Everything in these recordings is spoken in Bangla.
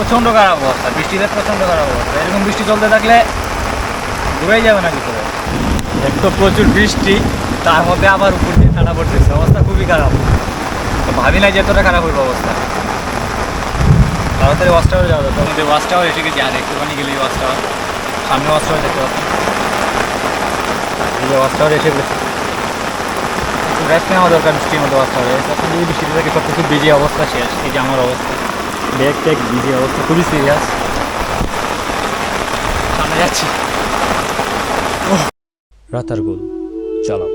প্রচণ্ড খারাপ অবস্থা বৃষ্টিতে প্রচণ্ড খারাপ অবস্থা। এরকম বৃষ্টি চলতে থাকলে ঘুরেই যাবে না ভিতরে এক তো প্রচুর বৃষ্টি তার মধ্যে আবার উপর দিয়ে ঠান্ডা পড়তেছে অবস্থা খুবই খারাপ। তো ভাবি না যে এতটা খারাপ হইব অবস্থা। তাড়াতাড়ি ওয়াশ টাওয়ার যাওয়া দরকার আমাদের ওয়াশ টাওয়ার এসে গেছি আর একটুখানি গেলেই ওয়াশ টাওয়ার সামনে ওয়াশ টাওয়ার দেখতে পাচ্ছি। এই যে ওয়াশ টাওয়ার এসে গেছে। রেস্ট নেওয়া দরকার বৃষ্টির মধ্যে ওয়াশ টাওয়ারে যদি বৃষ্টিতে থাকে সব কিছু বিজি অবস্থা শেষ। এই যে আমার অবস্থা। ব্যাগ ট্যাগ বিজি অবস্থা খুবই সিরিয়াস সামনে যাচ্ছি রাতারগুল জলাব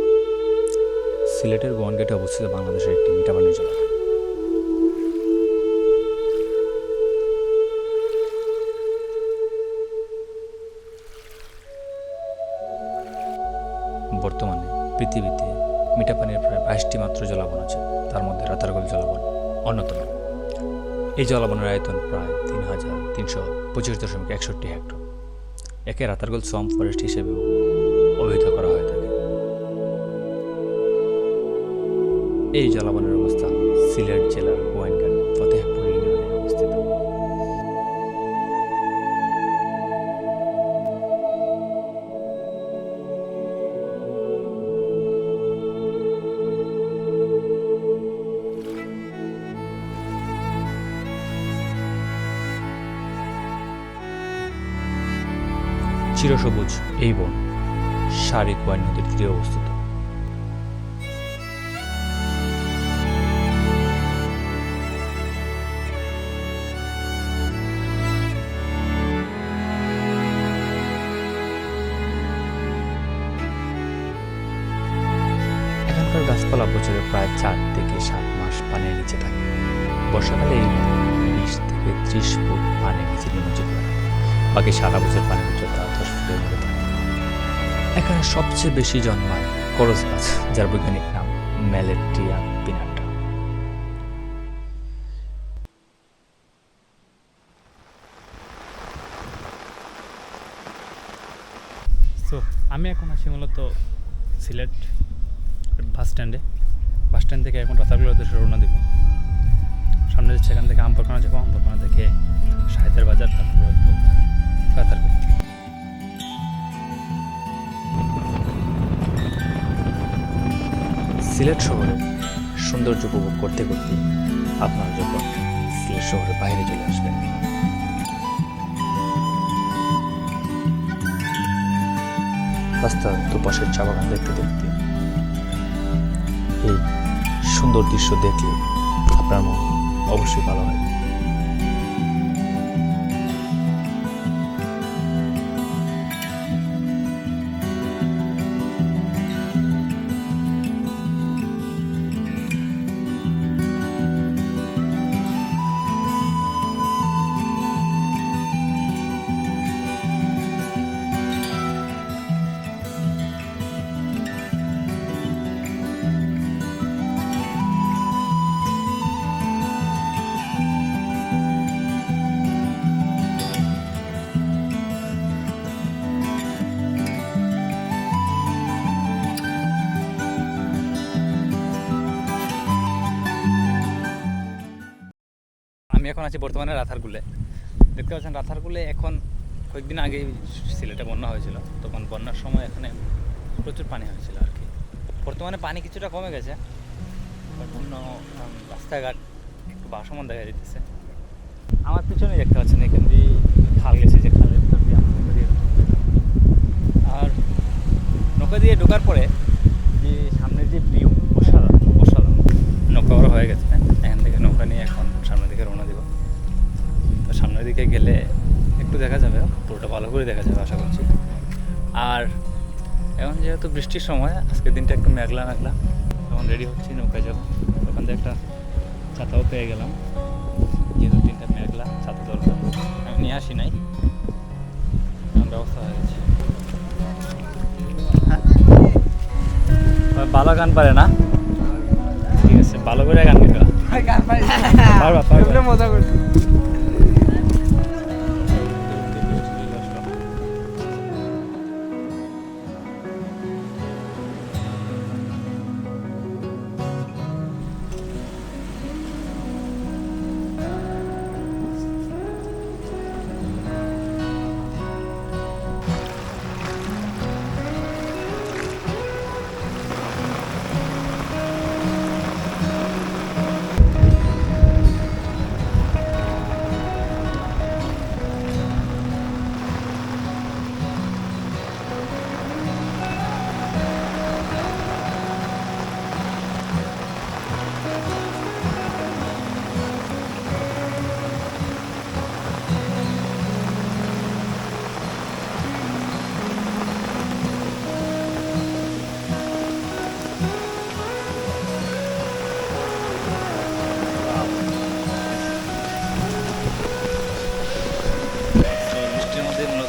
সিলেটের গোয়ানগেটে অবস্থিত বাংলাদেশের একটি মিঠাপানির জলাব বর্তমানে পৃথিবীতে মিঠাপানির প্রায় বাইশটি মাত্র জলাবন আছে। তার মধ্যে রাতারগুল জলাবন অন্যতম। এই জলাবনের আয়তন প্রায় তিন হাজার তিনশো পঁচিশ দশমিক একষট্টি হেক্টর। একে রাতারগোল সোম ফরেস্ট হিসেবেও অভিহিত করা হয়ে থাকে। এই জলাবনের অবস্থান সিলেট জেলার চিরসবুজ এই বন সারি কোয়াই নদীর তীরে অবস্থিত। এখানকার গাছপালা বছরে প্রায় চার থেকে সাত মাস পানির নিচে থাকে। বর্ষাকালে বিশ থেকে ত্রিশ ফুট পানির নিচে নিমজ্জিত। বাকি সারা বছর পানির ফুটের মধ্যে থাকে এখানে সবচেয়ে বেশি জন্মায় করজ গাছ, যার বৈজ্ঞানিক নাম ম্যালেট্রিয়া পিনাটা। সো আমি এখন আছি মূলত সিলেট বাস স্ট্যান্ডে। বাস স্ট্যান্ড থেকে এখন রাতারগুলোর উদ্দেশ্যে রওনা দেবো। সামনে এখান থেকে আম্বরখানা যাব আম্বরখানা থেকে সাহিত্যের বাজার, তারপরে সিলেট শহরে সৌন্দর্য উপভোগ করতে করতে আপনারা যখন সিলেট শহরের বাইরে চলে আসবেন, রাস্তার দুপাশের চা বাগান দেখতে দেখতে এই সুন্দর দৃশ্য দেখলে আপনার মন অবশ্যই ভালো হয়। আছি বর্তমানে রাথারগুলে দেখতে পাচ্ছেন রাথারগুলে এখন কয়েকদিন আগে সিলেটে বন্যা হয়েছিল। তখন বন্যার সময় এখানে প্রচুর পানি হয়েছিল আর কি। বর্তমানে পানি কিছুটা কমে গেছে অন্য রাস্তাঘাট একটু বাসমান দেখা যেতেছে আমার পিছনে দেখতে পাচ্ছেন, এখান দিয়ে খাল গেছে যে খালের ভিতর দিয়ে নৌকা দিয়ে আর নৌকা দিয়ে ঢোকার পরে যে সামনের যে ভিউ, অসাধারণ অসাধারণ। নৌকা হয়ে গেছে এখান থেকে নৌকা নিয়ে এখন সামনের দিকে রওনা দিব তো সামনের দিকে গেলে একটু দেখা যাবে পুরোটা ভালো করে দেখা যাবে আশা করছি। আর এখন যেহেতু বৃষ্টির সময় আজকের দিনটা একটু মেঘলা মেঘলা। এখন রেডি হচ্ছি নৌকা যাব। ওখান থেকে একটা ছাতাও পেয়ে গেলাম। যেহেতু দিনটা মেঘলা ছাতা দরকার আমি নিয়ে আসি নাই। এখন ব্যবস্থা হয়ে গেছে। হ্যাঁ ভালো গান পারে না? ঠিক আছে ভালো করে গান পারবা পারবা। মজা করছি।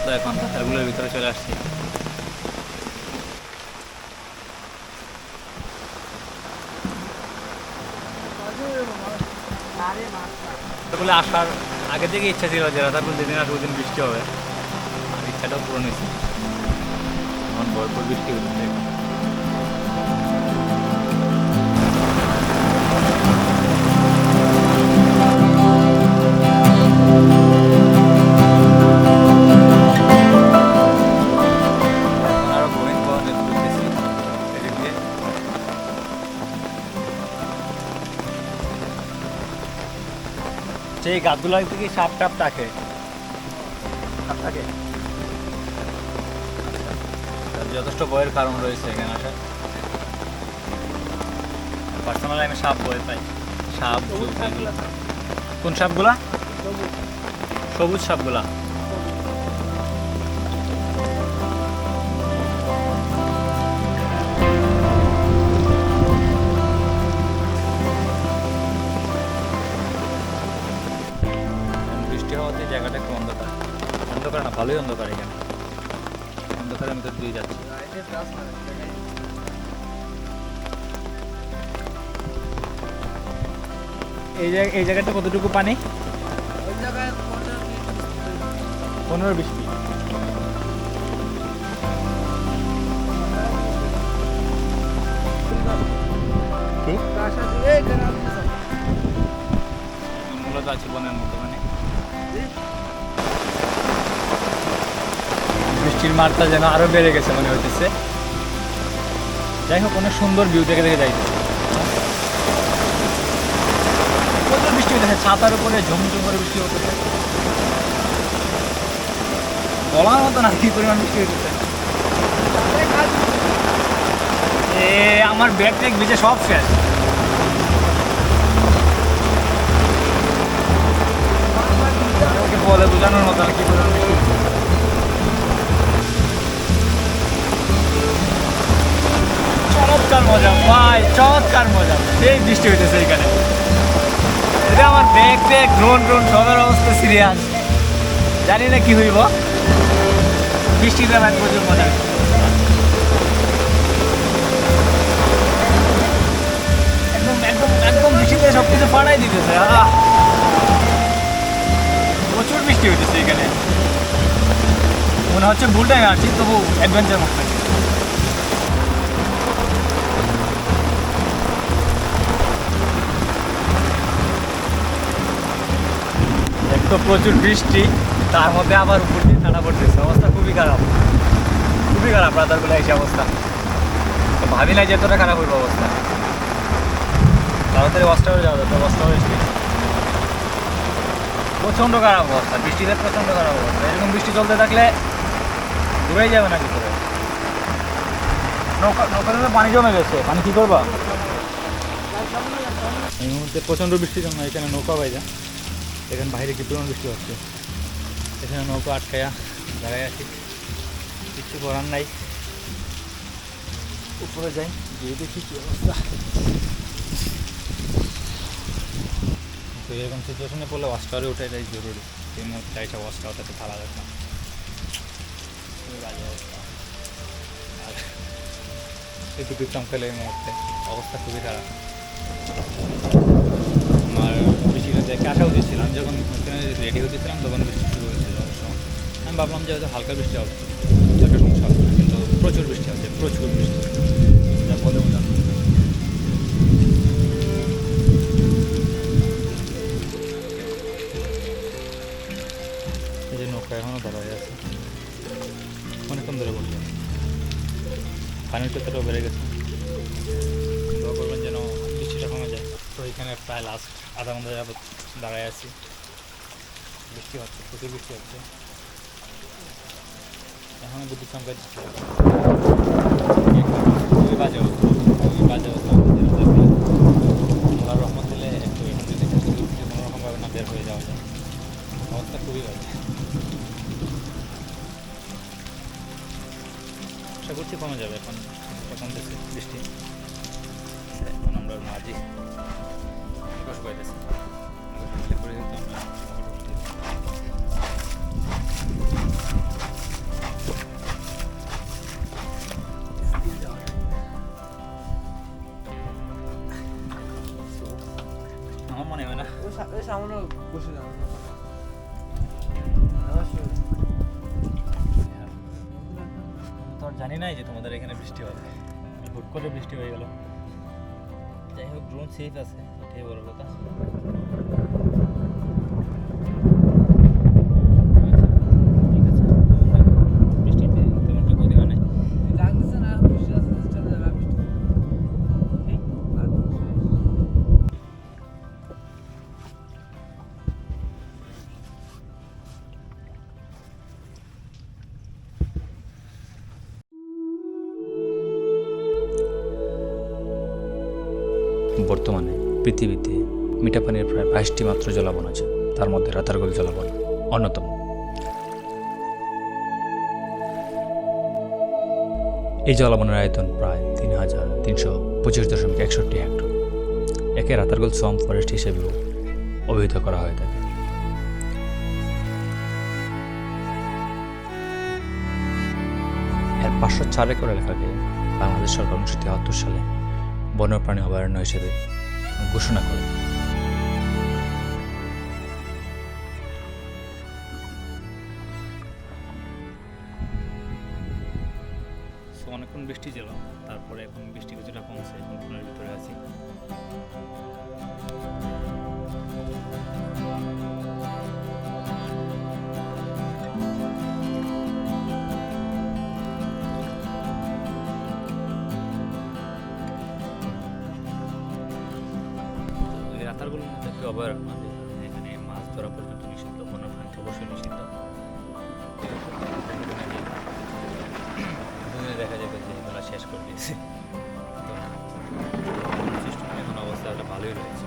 তো এখন রাস্তাগুলোর ভিতরে চলে আসছি। তারপরে আসার আগে থেকে ইচ্ছা ছিল যে রাতারপুর যেদিন আর দুদিন বৃষ্টি হবে। আর ইচ্ছাটাও পূরণ হয়েছে। এখন ভরপুর বৃষ্টি হচ্ছে। গাছগুলো থেকে সাপ টাপ থাকে। সাপ থাকে। যথেষ্ট বইয়ের কারণ রয়েছে এখানে আসার। পার্সোনালি আমি সাপ ভয় পাই। সাপ কোন সাপগুলা? সবুজ সাপগুলা। হওয়াতে জায়গাটা একটু অন্ধকার। অন্ধকার না ভালোই অন্ধকার এখানে। অন্ধকারের ভিতর দিয়ে যাচ্ছি। এই জায়গা এই জায়গাটা কতটুকু পানি? পনেরো বিশ ফিট মূলত আছে বনের মধ্যে। বৃষ্টির মাত্রা যেন আরও বেড়ে গেছে মনে হইতেছে। যাই হোক অনেক সুন্দর ভিউ দেখে দেখে যাইতে প্রচুর বৃষ্টি হইতেছে, ছাতার উপরে ঝুমঝুম করে বৃষ্টি হতেছে বলার মতো না কি পরিমাণ বৃষ্টি হইতেছে। এ, আমার ব্যাগ ট্যাগ ভিজে সব শেষ। বলে বোঝানোর মতো না কি পরিমাণ চমৎকার মজা, ভাই, চমৎকার মজা। সেই বৃষ্টি হইতেছে এখানে। এটা আমার ব্যাগ ট্যাগ ড্রোন ড্রোন সবার অবস্থা সিরিয়াস জানি না কি হইব। বৃষ্টিতে ভাই প্রচুর মজা। একদম একদম একদম সব কিছু ফাটাই দিতেছে! প্রচুর বৃষ্টি হইতেছে এখানে। মনে হচ্ছে ভুল টাইমে আছি তবু অ্যাডভেঞ্চার মতো। তো প্রচুর বৃষ্টি, তার মধ্যে আবার উপর দিয়ে ঠান্ডা পড়তেছে। অবস্থা খুবই খারাপ। খুবই খারাপ, রাতারগুলো এসে অবস্থা। তো ভাবি না যে এতটা খারাপ হইব অবস্থা। তাড়াতাড়ি ওয়াশ হয়ে যাওয়া ওয়াশ টাওয়ারে এসে প্রচণ্ড খারাপ অবস্থা বৃষ্টিতে প্রচণ্ড খারাপ অবস্থা। এরকম বৃষ্টি চলতে থাকলে দূরেই যাবে না করে নৌকা নৌকাতে তো পানি জমে গেছে, পানি কী করবা? এই মুহূর্তে প্রচণ্ড বৃষ্টির জন্য এখানে নৌকা বাইরে এখানে বাইরে কি পরিমাণ বৃষ্টি হচ্ছে? এখানে নৌকা আটকায়া দাঁড়ায় আছি। কিছু করার নাই। উপরে যাই, গিয়ে দেখি কি অবস্থা। তো এরকম সিচুয়েশনে পড়লে ওয়াশ টাওয়ারে ওঠাটাই জরুরি। এই মুহূর্তে চাইছে ওয়াশ টাওয়ারটাতে থালা যাবে না। বাজে অবস্থা। আর খেলে এই মুহূর্তে অবস্থা খুবই খারাপ। দেখে আসা উচিত ছিল আমি যখন রেডি হতেছিলাম তখন বৃষ্টি শুরু হয়েছিল আমি ভাবলাম যে হয়তো হালকা বৃষ্টি হবে, একটা সমস্যা হবে, কিন্তু প্রচুর বৃষ্টি হচ্ছে, প্রচুর বৃষ্টি যা বলে বোঝানো যে নৌকা এখনও দাঁড়ায় আছে। অনেকক্ষণ ধরে বলছে পানির ক্ষেত্রেও বেড়ে গেছে। করবেন যেন বৃষ্টিটা কমে যায় তো এখানে প্রায় লাস্ট আধা ঘণ্টা যাবত দাঁড়ায় আছি। বৃষ্টি হচ্ছে, প্রচুর বৃষ্টি হচ্ছে। এখনও বিদ্যুৎ দিচ্ছে খুবই বাজে অবস্থা, খুবই বাজে অবস্থা দিলে একটু এখান না বের হয়ে যাওয়া অবস্থা খুবই আশা করছি কমে যাবে এখন এখন বৃষ্টি। আমার মনে হয় না জানি নাই যে তোমাদের এখানে বৃষ্টি হবে। হুট করে বৃষ্টি হয়ে গেল। যাই হোক ড্রোন সেফ আছে এটাই বড় কথা পৃথিবীতে মিঠা পানির প্রায় বাইশটি মাত্র জলাবন আছে, তার মধ্যে রাতারগুল জলাবন অন্যতম। এই জলাবনের আয়তন প্রায় তিন হাজার তিনশো পঁচিশ দশমিক একষট্টি হেক্টর। একে রাতারগুল সোয়াম ফরেস্ট হিসেবেও অভিহিত করা হয়ে থাকে। এর পাঁচশো চার একর এলাকাকে বাংলাদেশ সরকার উনিশশো তিয়াত্তর সালে বন্যপ্রাণী অভয়ারণ্য হিসেবে ঘোষণা করে। অনেকক্ষণ বৃষ্টি ছিল তারপরে এখন বৃষ্টি কিছুটা কমছে এখন ফোনের ভিতরে আছি। তো এই রাতারগুলোর মধ্যে একটি অভয়ারণ্য আছে এখানে মাছ ধরা পর্যন্ত নিষিদ্ধ বন্যপ্রাণী অবশ্যই নিষিদ্ধ। দেখা যাবে যে এগুলো শেষ করে দিয়েছে। এখন অবস্থাটা ভালোই রয়েছে।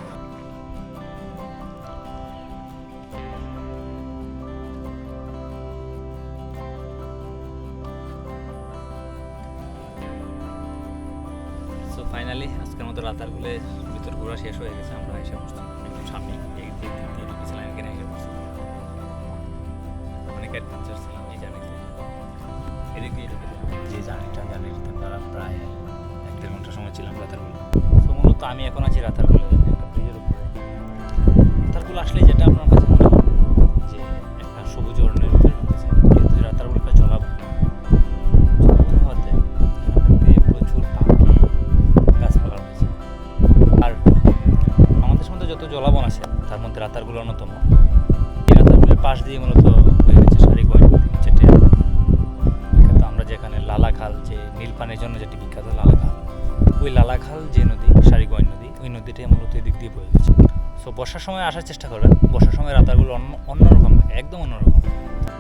ফাইনালি আজকের মতো রাতারগুলে ভিতর ঘোরা শেষ হয়ে গেছে আমরা এসে বসছি একদম সামনে এই দিক দিয়ে ঢুকেছিলাম এখানে এসে বসছি অনেক অ্যাডভেঞ্চার ছিলাম এই জার্নিতে এদিক দিয়ে ঢুকেছিলাম যে জার্নিটা তারা প্রায় এক দেড় ঘণ্টা সময় ছিলাম রাতারগুলো তো মূলত আমি এখন আছি রাতারগুলো একটা ব্রিজের উপরে। রাতারগুলো আসলে যেটা আপনার তার অন্যতম। পাশ দিয়ে মূলত বয়ে গেছে নদী যেটা বিখ্যাত আমরা যেখানে লালাখাল যে নীল পানির জন্য যেটি বিখ্যাত লালাখাল ওই লালাখাল যে নদী শাড়িগঞ্জ নদী, ওই নদীটাই মূলত এই দিক দিয়ে বয়ে গেছে। সো বর্ষার সময় আসার চেষ্টা করবেন বর্ষার সময় রাতারগুলো অন্য অন্যরকম, একদম অন্যরকম।